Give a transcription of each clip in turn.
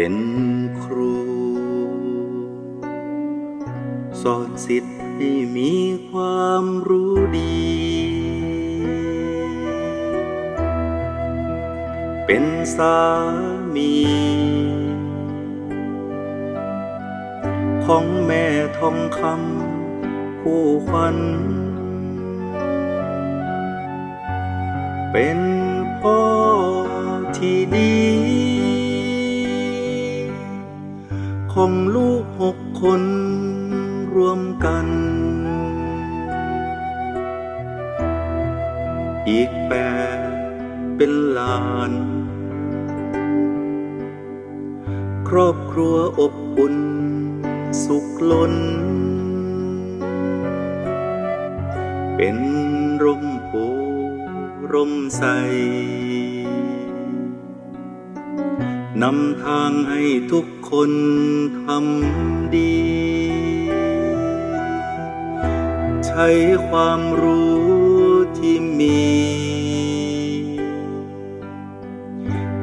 เป็นครู สอนสิทธิ์ให้มีความรู้ดี เป็นสามี ของแม่ทองคำคู่ขวัญเป็นพ่อที่ดี ของลูกหกคนรวมกัน อีกแปดเป็นหลาน ครอบครัวอบอุ่นสุขล้น เป็นร่มโพร่มใส นำทางให้ทุกคนทำดี ใช้ความรู้ที่มี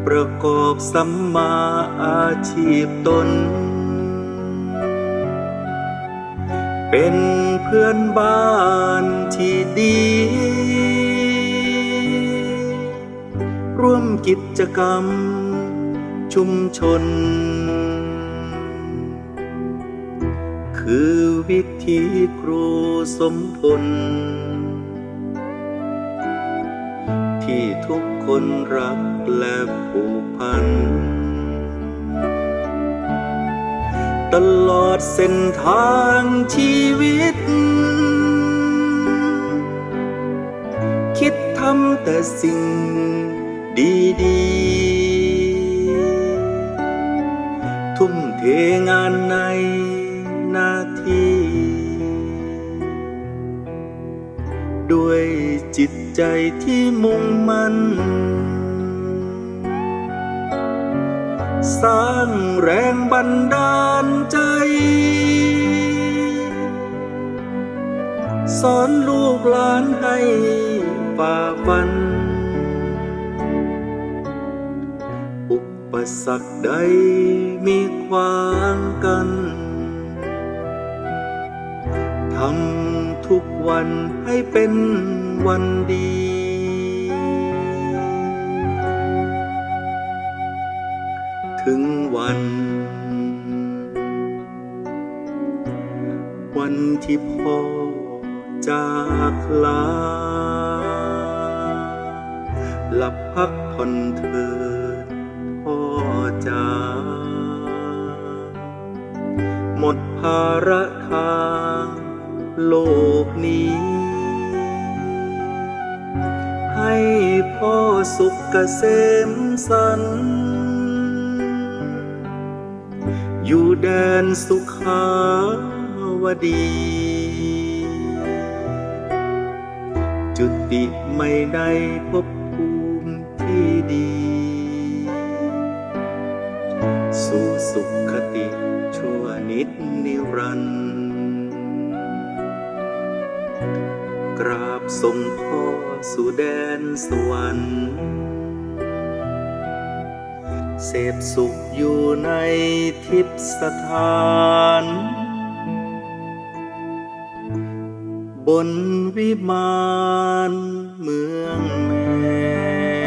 ประกอบสัมมาอาชีพตน เป็นเพื่อนบ้านที่ดี ร่วมกิจกรรม ชุมชน คือวิธีครูสมพล ที่ทุกคนรักและผูกพัน ตลอดเส้นทางชีวิต คิดทำแต่สิ่งดีๆ งานในหน้าที่ ด้วยจิตใจที่มุ่งมั่น สร้างแรงบันดาลใจ สอนลูกหลานให้ฝ่าฟัน สรรคใดมีขวางกัน ทำทุกวันให้เป็นวันดีถึงวัน วันที่พ่อจากลา หลับพักผ่อนเถิดพ่อาระทางโลกนี้ ให้พ่อสุขเกษมสัน อยู่แดนสุขาวดี จุติไม่ได้พบภูมิที่ดี สู่สุขคติชั่วนิดนิรันดร์กราบส่งพ่อสู่แดนสวรรค์เสพสุขอยู่ในทิพสถาน บนวิมานเมืองแม่